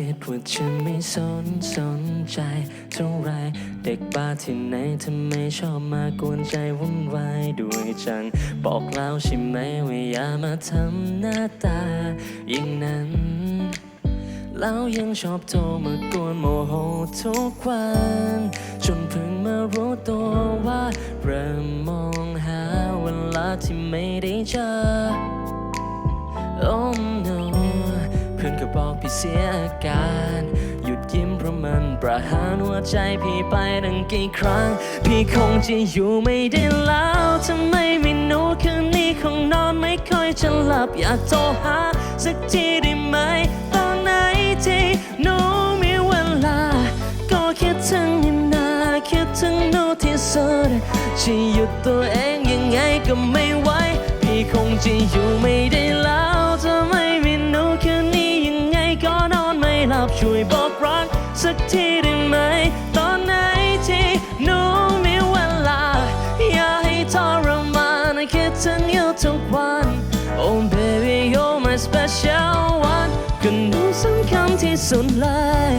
คิดว่าฉันไม่สนสนใจเท่าไร เด็กบ้าที่ไหนทำไมชอบมากวนใจวุ่นวายด้วยจัง บอกแล้วใช่ไหมว่าอย่ามาทำหน้าตาอย่างนั้น แล้วยังชอบโทรมากวนโมโหทุกวัน จนเพิ่งมารู้ตัวว่าเริ่มมองหาเวลาที่ไม่ได้เจอ Oh no เพื่อนก็ บอกพี่เสียอาการ หยุดยิ้มเพราะมันประหารหัวใจพี่ไปตั้งกี่ครั้ง พี่คงจะอยู่ไม่ได้แล้วทำไมไม่นูคืนนี้คงนอนไม่ค่อยจะหลับอยากโทรหา สักทีได้ไหม ตอนไหนที่หนูมีเวลา ก็คิดถึงนี่นาคิดถึงหนูที่สุดจะหยุดตัวเองยังไงก็ไม่ไหว สุดเลย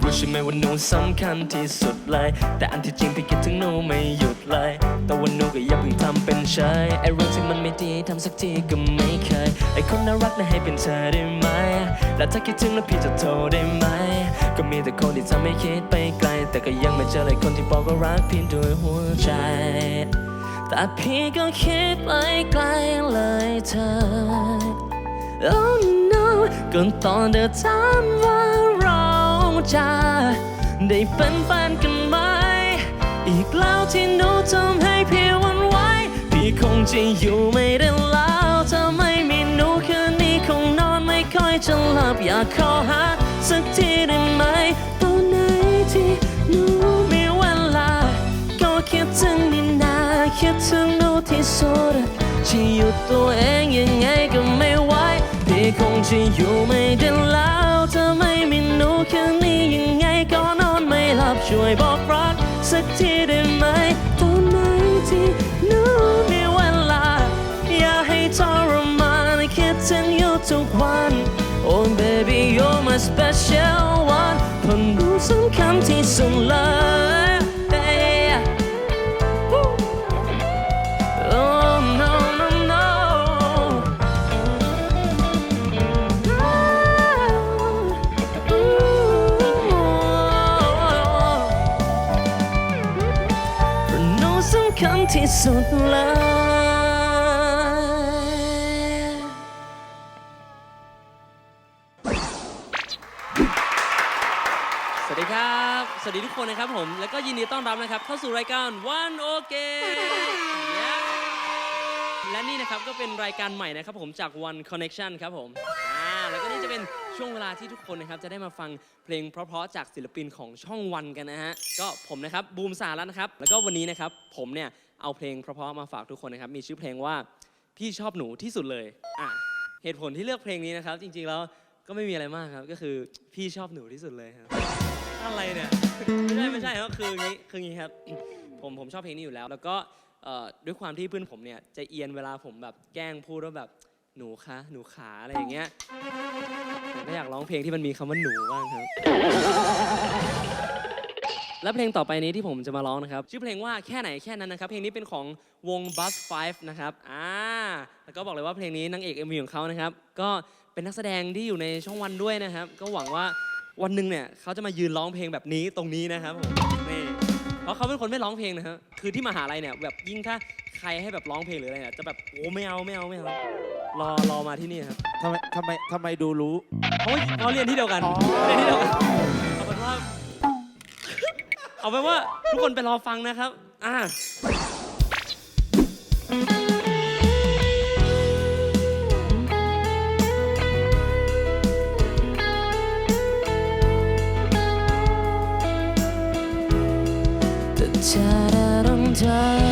รู้ใช่ไหมว่าหนูสำคัญที่สุดเลย แต่อันที่จริงพี่คิดถึงหนูไม่หยุดเลย แต่ว่าหนูก็อย่าเพิ่งทำเป็นเฉยไอ้เรื่องที่มันไม่ดีทำสักทีก็ไม่เคย ไอ้คนน่ารักน่ะให้เป็นเธอได้ไหม และถ้าคิดถึงแล้วพี่จะโทรได้ไหม ก็มีแต่คนที่ทำให้คิดไปไกล แต่ก็ยังไม่เจอเลยคนที่บอกว่ารักพี่ด้วยหัวใจ แต่พี่ก็คิดไปไกลเลยเธอ Oh no ก็ตอนเธอถามว่าเราจะได้เป็นแฟนกันไหม อีกแล้วที่หนูทำให้พี่หวันไหวพี่คงจะอยู่ไม่ได้แล้วถ้าไม่มีหนูคืนนี้คงนอนไม่ค่อยจะหลับอยากขอหาสักทีได้ไหมตอนไหนที่หนูมีเวลา ก็คิดถึงนี่นาคิดถึงหนูที่สุดจะหยุดตัวเองยังไงก็ไม่ คงจะอยู่ไม่ได้แล้วถ้าไม่มีหนูคืนนี้ยังไงก็นอนไม่หลับช่วยบอกรักสักทีได้ไหมตอนไหนที่หนูมีเวลา อย่าให้ทรมานคิดถึงอยู่ทุกวัน Oh baby you're my special one เพราะหนูสำคัญที่สุดเลย สุดเลยสวัสดีครับ สวัสดีทุกคนนะครับผม แล้วก็ยินดีต้อนรับนะครับ เข้าสู่รายการ One OK และนี่นะครับก็เป็นรายการใหม่นะครับผมจาก One Connection ครับผมอ่าแล้วก็นี่จะเป็นช่วงเวลาที่ทุกคนนะครับจะได้มาฟังเพลงเพราะๆจากศิลปินของช่องวันกันนะฮะ ก็ผมนะครับบูมสาระนะครับ แล้วก็วันนี้นะครับผมเนี่ย เอาเพลงเพราะๆมาฝากทุกคนนะครับ มีชื่อเพลงว่าพี่ชอบหนูที่สุดเลยอะเหตุผลที่เลือกเพลงนี้นะครับ จริงๆแล้วก็ไม่มีอะไรมากครับ ก็คือพี่ชอบหนูที่สุดเลยครับ อะไรเนี่ย ไม่ใช่ไม่ใช่ครับคืออย่างนี้คืออย่างนี้ครับ ผมผมชอบเพลงนี้อยู่แล้ว แล้วก็เอ่อด้วยความที่เพื่อนผมเนี่ยจะเอียนเวลาผมแบบแกล้งพูดว่าแบบหนูคะหนูขาอะไรอย่างเงี้ยผมก็อยากร้องเพลงที่มันมีคำว่าหนูบ้างครับ และเพลงต่อไปนี้ที่ผมจะมาร้องนะครับ ชื่อเพลงว่าแค่ไหนแค่นั้นนะครับ เพลงนี้เป็นของวง Bus 5 นะครับอ่าแล้วก็บอกเลยว่าเพลงนี้นางเอก MV ของเขานะครับ ก็เป็นนักแสดงที่อยู่ในช่องวันด้วยนะครับ ก็หวังว่าวันหนึ่งเนี่ยเขาจะมายืนร้องเพลงแบบนี้ตรงนี้นะครับผมนี่เพราะเขาเป็นคนไม่ร้องเพลงนะฮะคือที่มหาลัยเนี่ยแบบยิ่งถ้าใครให้แบบร้องเพลงหรืออะไรเนี่ยจะแบบโอ้ไม่เอาไม่เอาไม่เอารอรอมาที่นี่ครับทำไมทำไมทำไมดูรู้ เพราะเพราะเรียนที่เดียวกันเรียนที่เดียวกันเอาเป็นว่า เอาเป็นว่าทุกคนไปรอฟังนะครับ อ่าแต่เธ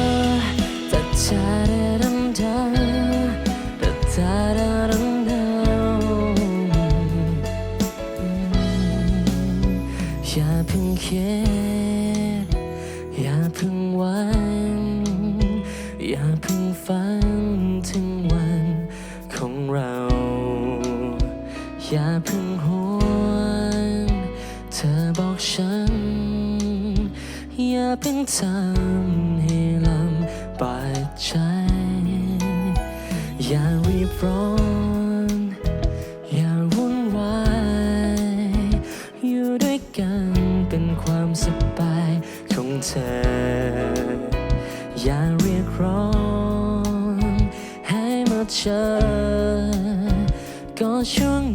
เพิ่งทำให้ลำบากใจ อย่ารีบร้อน อย่าวุ่นวาย อยู่ด้วยกันเป็นความสบายของเธอ อย่าเรียกร้อง ให้มาเจอ ก็ช่วง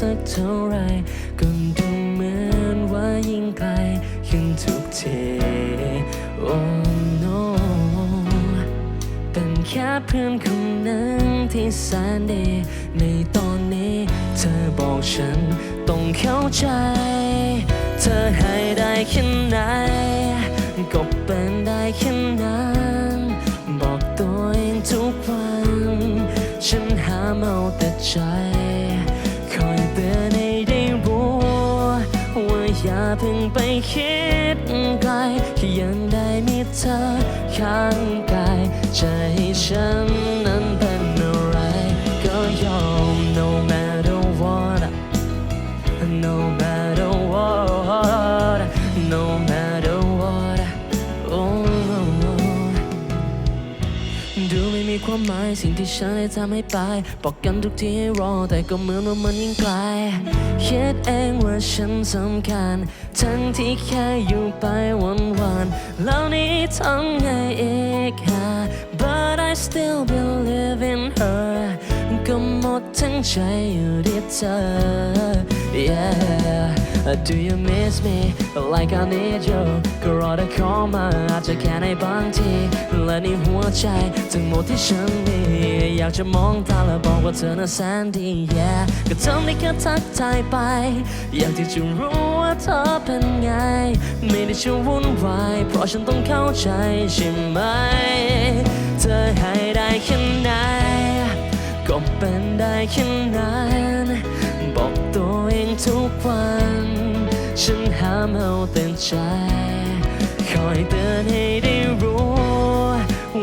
สักเท่าไรก็ดูเหมือนว่ายิ่งไกลขึ้นทุกที Oh no เป็นแค่เพื่อนคนหนึ่งที่แสนดีในตอนนี้เธอบอกฉันต้องเข้าใจ เธอให้ได้แค่ไหนก็เป็นได้แค่นั้นบอกตัวเองทุกวัน ฉันหาเอาแต่ใจ คิดไกลแค่ยังได้มีเธอข้างกายใจฉันนั้น ความหมายสิ่งที่ฉันได้ทำให้ไปบอกกันทุกทีให้รอแต่ก็เหมือนว่ามันยิ่งไกลคิดเองว่าฉันสำคัญ ทั้งที่แค่อยู่ไปวันวันแล้วนี้ทั้งไงอีกฮะ but I still believe in her ก็หมดทั้งใจอยู่ที่เธอ yeah Do you miss me like I need you ก็รอได้ขอมาอาจจะแค่ในบางที และในหัวใจทั้งหมดที่ฉันมี อยากจะมองตาและบอกว่าเธอน่ะแสนดี yeah ก็ทำได้แค่ทักทายไป อยากที่จะรู้ว่าเธอเป็นไง ไม่ได้จะวุ่นวายเพราะฉันต้องเข้าใจใช่ไหม เธอให้ได้แค่ไหนก็เป็นได้แค่นั้น ทุกวัน ฉันห้ามเอาแต่ใจ คอยเตือนให้ได้รู้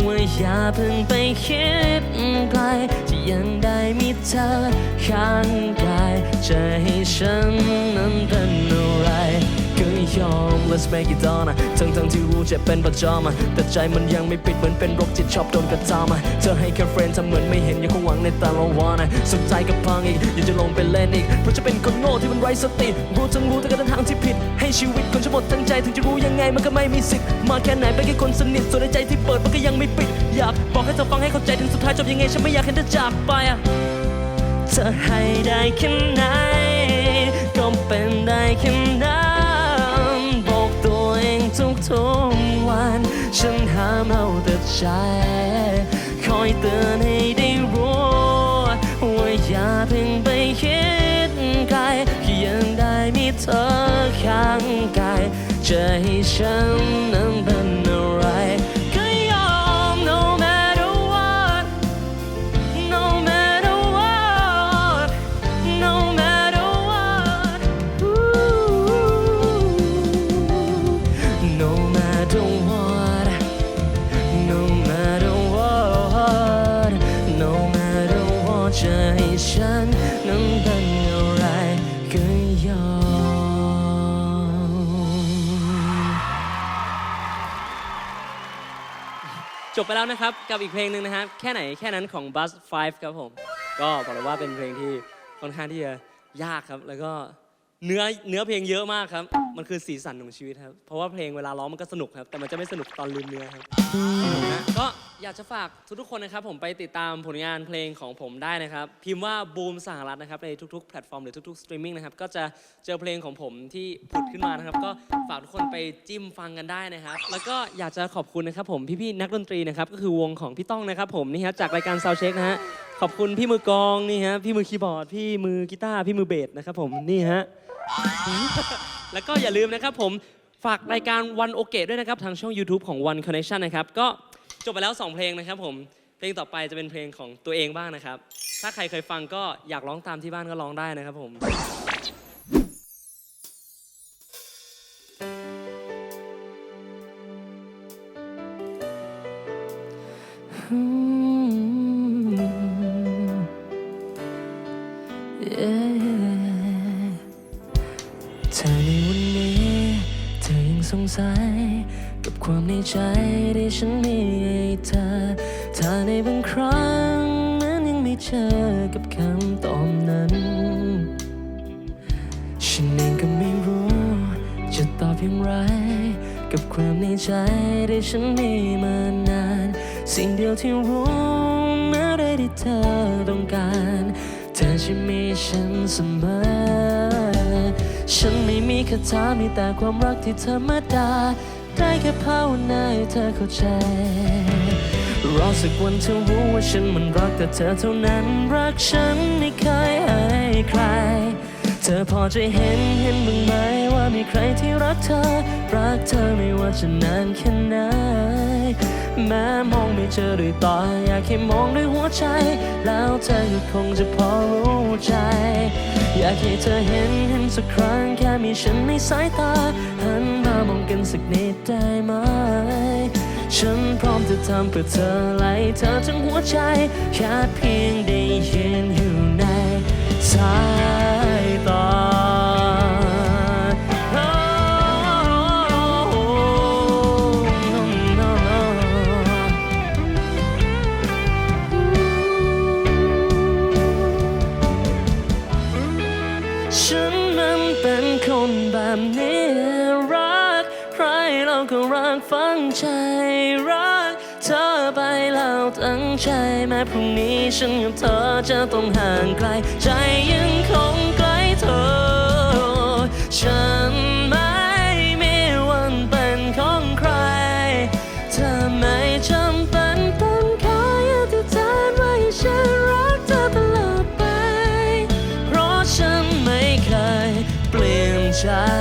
ว่าอย่าเพิ่งไปคิดไกลที่ยังได้มีเธอข้างกายจะให้ฉันนั้นเป็นอะไรก็ ยอม let's make it on ทั้งทั้งที่รู้จ็บเป็นประจำแต่ใจมันยังไม่ปิดเหมือนเป็นโรคจิตชอบโดนกระทำอะเธอให้แค่เฟรนทำเหมือนไม่เห็นยังคงหวังในตาละวันอะสุดใจก็พังอีกอยากจะลงไปเล่นอีก เพราะจะเป็นคนโง่ที่มันไร้สติรู้ทั้งรู้แต่ก็เดินทางที่ผิด ให้ชีวิตคนจะหมดทั้งใจถึงจะรู้ยังไงมันก็ไม่มีสิทธิ์มาแค่ไหนไปนแค่คนสนิทส่วนในใจที่เปิดมันก็ยังไม่ปิด อยากบอกให้เธอฟังให้เข้าใจถึงสุดท้ายจบยังไงฉันไม่อยากเห็นเธอจากไปอะเธอให้ได้แค่ไหนก็เป็นได้แค่นั้น ฉันห้ามเอาแต่ใจ คอยเตือนให้ได้รู้ ว่าอย่าเพิ่งไปคิดไกลยังได้มีเธอข้างกายจะให้ฉันนั้นเป็นอะไร ไปแล้วนะครับ กับอีกเพลงหนึ่งนะครับ แค่ไหนแค่นั้นของ Bus 5 ครับผม ก็บอกเลยว่าเป็นเพลงที่ค่อนข้างที่จะยากครับ แล้วก็เนื้อเนื้อเพลงเยอะมากครับ มันคือสีสันของชีวิตครับ เพราะว่าเพลงเวลาร้องมันก็สนุกครับ แต่มันจะไม่สนุกตอนลืมเนื้อครับนะก็อยากจะฝากทุกๆคนนะครับ ผมไปติดตามผลงานเพลงของผมได้นะครับ พิมพ์ว่าบูมสหรัฐนะครับในทุกๆแพลตฟอร์มหรือทุกๆสตรีมมิ่งนะครับ ก็จะเจอเพลงของผมที่ผุดขึ้นมานะครับ ก็ฝากทุกคนไปจิ้มฟังกันได้นะครับ แล้วก็อยากจะขอบคุณนะครับผมพี่ๆนักดนตรีนะครับ ก็คือวงของพี่ต้องนะครับ ผมนี่ครับจากรายการซาวเช็คนะฮะ ขอบคุณพี่มือกลองนี่ฮะ พี่มือคีย์บอร์ด พี่มือกีตาร์ พี่มือเบสนะครับผม นี่ฮะ แล้วก็อย่าลืมนะครับผมฝากรายการวันโอเกะด้วยนะครับทางช่อง YouTube ของ One Connection นะครับ ก็จบไปแล้ว 2 เพลงนะครับผม เพลงต่อไปจะเป็นเพลงของตัวเองบ้างนะครับ ถ้าใครเคยฟังก็อยากร้องตามที่บ้านก็ร้องได้นะครับผมเยังสงสัยกับความในใจที่ฉันมีให้เธอถ้าในบางครั้งนั้นยังไม่เจอกับคำตอบนั้น ฉันเองก็ไม่รู้ จะตอบอย่างไร กับความในใจที่ฉันมีมานาน สิ่งเดียวที่รู้เมื่อใดที่เธอต้องการ เธอจะมีฉันเสมอ ฉันไม่มีคาถามีแต่ความรักที่เธอมาดา ได้แค่ภาวนาให้เธอเข้าใจ รอสักวันเธอรู้ว่าฉันมันรักแต่เธอเท่านั้น รักฉันไม่เคยให้ใคร เธอพอจะเห็นเห็นบ้างไหมว่ามีใครที่รักเธอ รักเธอไม่ว่าจะนานแค่ไหน แม้มองไม่เจอด้วยตาอยากให้มองด้วยหัวใจ แล้วเธอก็คงจะพอรู้ใจ อยากให้เธอเห็นเห็นสักครั้งแค่มีฉันในสายตา หันมามองกันสักนิดได้ไหม ฉันพร้อมจะทำเพื่อเธอไล่เธอทั้งหัวใจแค่เพียงได้ยืนอยู่ในสาย คนแบบนี้รัก ใครเราก็รักฝังใจรัก เธอไปแล้วตั้งใจแม้พรุ่งนี้ฉันกับเธอจะต้องห่างไกล ใจยังคงใกล้เธอ ฉัน ลี่